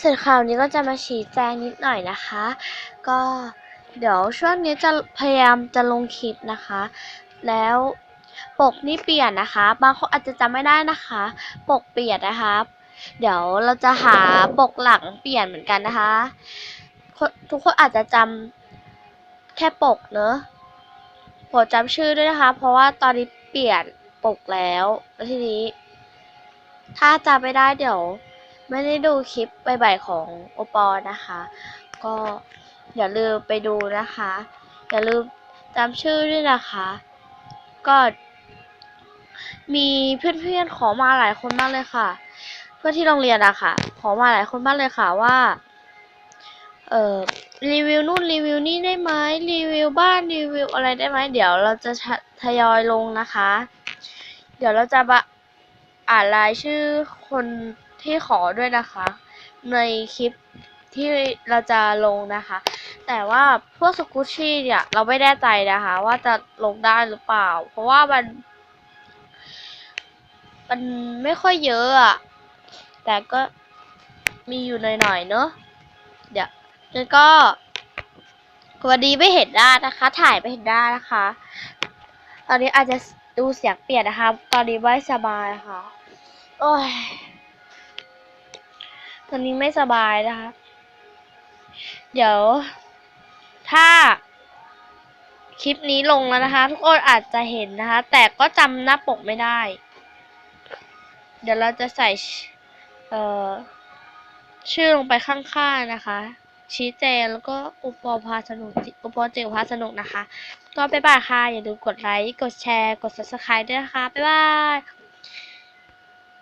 ส่วนข่าวนี้ก็จะมาชี้แจงนิดหน่อยนะคะ ก็เดี๋ยวช่วงนี้จะพยายามจะลงคลิปนะคะ แล้วปกนี่เปลี่ยนนะคะ บางคนอาจจะจำไม่ได้นะคะ ปกเปลี่ยนนะคะ เดี๋ยวเราจะหาปกหลังเปลี่ยนเหมือนกันนะคะ ทุกคนอาจจะจำแค่ปกเนอะโปรดจำชื่อด้วยนะคะ เพราะว่าตอนนี้เปลี่ยนปกแล้ว แล้วทีนี้ ถ้าจำไม่ได้เดี๋ยว ไม่ได้ดูคลิปบ่ายๆของโอปอนะคะ ก็อย่าลืมไปดูนะคะ อย่าลืมจำชื่อด้วยนะคะ ก็มีเพื่อนๆขอมาหลายคนมากเลยค่ะ เพื่อนที่โรงเรียนอะค่ะ ขอมาหลายคนมากเลยค่ะว่า เอ่อรีวิวนู่นรีวิวนี่ได้ไหมรีวิวบ้านรีวิวอะไรได้ไหมเดี๋ยวเราจะทยอยลงนะคะ เดี๋ยวเราจะอ่านรายชื่อคน ที่ขอด้วยนะคะ ในคลิปที่เราจะลงนะคะ แต่ว่าพวกสกูชี่เนี่ยเราไม่แน่ใจนะคะ ว่าจะลงได้หรือเปล่า เพราะว่ามัน มันไม่ค่อยเยอะอะแต่ก็มีอยู่หน่อยๆเนอะเดี๋ยวแล้วก็วันนี้ไม่เห็นหน้านะคะ ถ่ายไม่เห็นหน้านะคะ ตอนนี้อาจจะดูเสียงเปลี่ยนนะคะ ตอนนี้ไม่สบายค่ะ โอ้ย ตอนนี้ไม่สบายนะคะ เดี๋ยว ถ้า คลิปนี้ลงแล้วนะคะ ทุกคนอาจจะเห็นนะคะ แต่ก็จำหน้าปกไม่ได้ เดี๋ยวเราจะใส่ เอ่อ ชื่อลงไปข้างๆนะคะ ชี้แจงแล้วก็อุปพาสนุกอุปเจกพาสนุกนะคะ ก็บ๊ายบายค่ะ อย่าลืมกดไลค์ กดแชร์ กด subscribe ด้วยนะคะ บ๊ายบาย